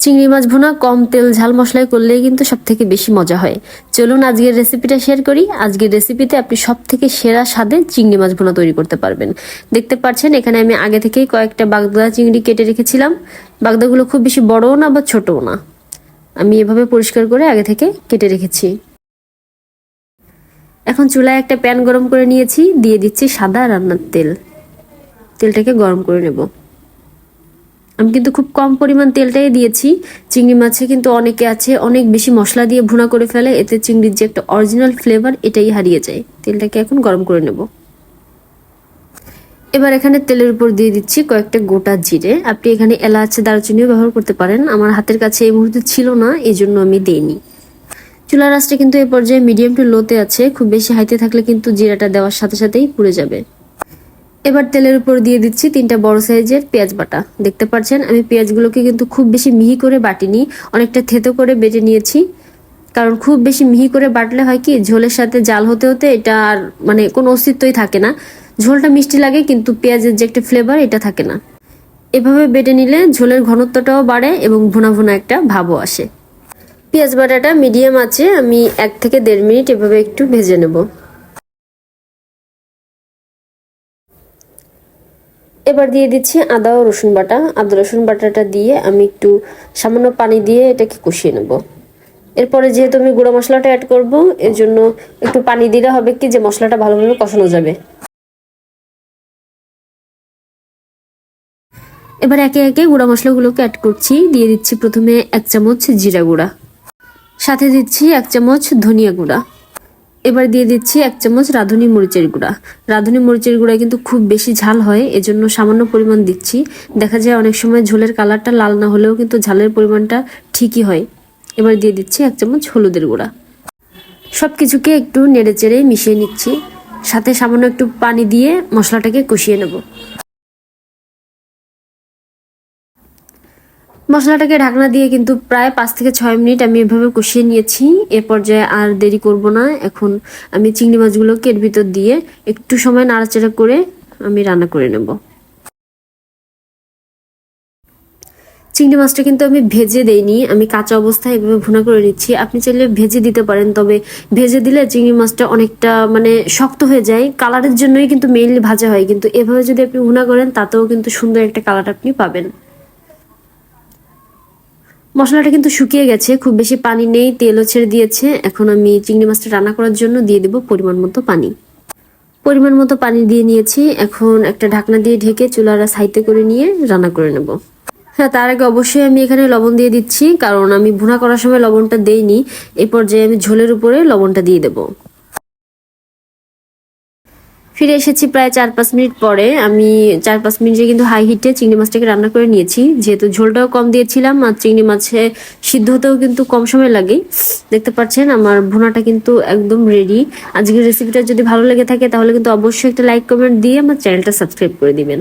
চিংড়ি মাছ ভুনা, কম তেল, ঝাল মশলায় করলেই কিন্তু সব থেকে বেশি মজা হয়। চলুন আজকের রেসিপিটা শেয়ার করি। আজকের রেসিপিতে আপনি সব থেকে সেরা স্বাদে চিংড়ি মাছ ভুনা তৈরি করতে পারবেন। দেখতে পাচ্ছেন, এখানে আমি আগে থেকেই কয়েকটা বাগদা চিংড়ি কেটে রেখেছিলাম। বাগদাগুলো খুব বেশি বড়ও না বা ছোটও না। আমি এভাবে পরিষ্কার করে আগে থেকে কেটে রেখেছি। এখন চুলায় একটা প্যান গরম করে নিয়েছি। দিয়ে দিচ্ছি সাদা রান্নার তেল। তেলটাকে গরম করে নেব। আমি কিন্তু খুব কম পরিমাণ তেলটাই দিয়েছি। চিংড়ি মাছে কিন্তু অনেকে আছে, অনেক বেশি মশলা দিয়ে ভুনা করে ফেলে, এতে চিংড়ির যে একটা অরিজিনাল ফ্লেভার এটাই হারিয়ে যায়। তেলটাকে এখন গরম করে নেব। এবার এখানে তেলের উপর দিয়ে দিচ্ছি কয়েকটা গোটা জিরে। আপনি এখানে এলাচ, দারচিনিও ব্যবহার করতে পারেন। আমার হাতের কাছে এই মুহূর্তে ছিল না এই জন্য আমি দেইনি। চুলার আঁচটা কিন্তু এই পর্যায়ে মিডিয়াম টু লোতে আছে। খুব বেশি হাইতে থাকলে কিন্তু জিরাটা দেওয়ার সাথে সাথেই পুড়ে যাবে। এবার তেলের উপর দিয়ে দিচ্ছি তিনটা বড় সাইজের পেঁয়াজ বাটা। দেখতে পাচ্ছেন, আমি পেঁয়াজগুলোকে কিন্তু খুব বেশি মিহি করে বাটিনি, অনেকটা থেতো করে বেটে নিয়েছি। কারণ খুব বেশি মিহি করে বাটলে হয় কি, ঝোলের সাথে জাল হতে হতে এটা আর মানে কোনো অস্তিত্বই থাকে না। ঝোলটা মিষ্টি লাগে, কিন্তু পেঁয়াজের যে একটা ফ্লেভার এটা থাকে না। এভাবে বেটে নিলে ঝোলের ঘনত্বটাও বাড়ে এবং ভুনা ভোনা একটা ভাবও আসে। পেঁয়াজ বাটাটা মিডিয়াম আছে, আমি এক থেকে দেড় মিনিট এভাবে একটু ভেজে নেব। এবার দিয়ে দিচ্ছি আদা ও রসুন বাটা। আদা রসুন বাটাটা দিয়ে আমি একটু সামান্য পানি দিয়ে এটাকে কষিয়ে নেব। এরপরে যেহেতু আমি গুঁড়ো মশলাটা অ্যাড করব এর জন্য একটু পানি দিলে হবে কি যে মশলাটা ভালোভাবে কষানো যাবে। এবার একে একে গুঁড়া মশলাগুলোকে অ্যাড করছি। দিয়ে দিচ্ছি প্রথমে এক চামচ জিরা গুঁড়া। সাথে দিচ্ছি এক চামচ ধনিয়া গুঁড়া। এবার দিয়ে দিচ্ছি এক চামচ রাঁধুনি মরিচের গুঁড়া। রাঁধুনি মরিচের গুঁড়া কিন্তু খুব বেশি ঝাল হয়, এজন্য সামান্য পরিমাণ দিচ্ছি। দেখা যায় অনেক সময় ঝোলের কালারটা লাল না হলেও কিন্তু ঝালের পরিমাণটা ঠিকই হয়। এবার দিয়ে দিচ্ছি এক চামচ হলুদের গুঁড়া। সব কিছুকে একটু নেড়ে চেড়ে মিশিয়ে নিচ্ছি। সাথে সামান্য একটু পানি দিয়ে মশলাটাকে কষিয়ে নেব। মশলাটাকে ঢাকনা দিয়ে কিন্তু প্রায় পাঁচ থেকে ছয় মিনিট আমি এভাবে কষিয়ে নিয়েছি। এ পর্যায়ে আর দেরি করব না। এখন আমি চিংড়ি মাছগুলোকে এর ভিতর দিয়ে একটু সময় নাড়াচাড়া করে আমি রান্না করে নেব। চিংড়ি মাছটা কিন্তু আমি ভেজে দেইনি। আমি কাঁচা অবস্থায় এভাবে ভুনা করে নিচ্ছি। আপনি চাইলে ভেজে দিতে পারেন, তবে ভেজে দিলে চিংড়ি মাছটা অনেকটা মানে শক্ত হয়ে যায়। কালারের জন্যই কিন্তু মেইনলি ভাজা হয়, কিন্তু এভাবে যদি আপনি ভুনা করেন, তাতেও কিন্তু সুন্দর একটা কালার আপনি পাবেন। মশলাটা কিন্তু শুকিয়ে গেছে, খুব বেশি পানি নেই, তেলও ছেড়ে দিয়েছে। এখন আমি চিংড়ি মাছটা রান্না করার জন্য দিয়ে দেব পরিমাণ মতো পানি। পরিমাণ মতো পানি দিয়ে নিয়েছি, এখন একটা ঢাকনা দিয়ে ঢেকে চুলারা সাইতে করে নিয়ে রান্না করে নেব। হ্যাঁ তার আগে অবশ্যই আমি এখানে লবণ দিয়ে দিচ্ছি, কারণ আমি ভুনা করার সময় লবণটা দেইনি, এ পর্যায়ে আমি ঝোলের উপরে লবণটা দিয়ে দেবো। ফিরে এসেছি প্রায় চার পাঁচ মিনিট পরে। আমি চার পাঁচ মিনিটে কিন্তু হাই হিটে চিংড়ি মাছটাকে রান্না করে নিয়েছি। যেহেতু ঝোলটাও কম দিয়েছিলাম, আর চিংড়ি মাছে সিদ্ধ হতেও কিন্তু কম সময় লাগে। দেখতে পাচ্ছেন, আমার ভুনাটা কিন্তু একদম রেডি আজকের রেসিপিটা যদি ভালো লেগে থাকে, তাহলে কিন্তু অবশ্যই একটা লাইক কমেন্ট দিয়ে আমার চ্যানেলটা সাবস্ক্রাইব করে দিবেন।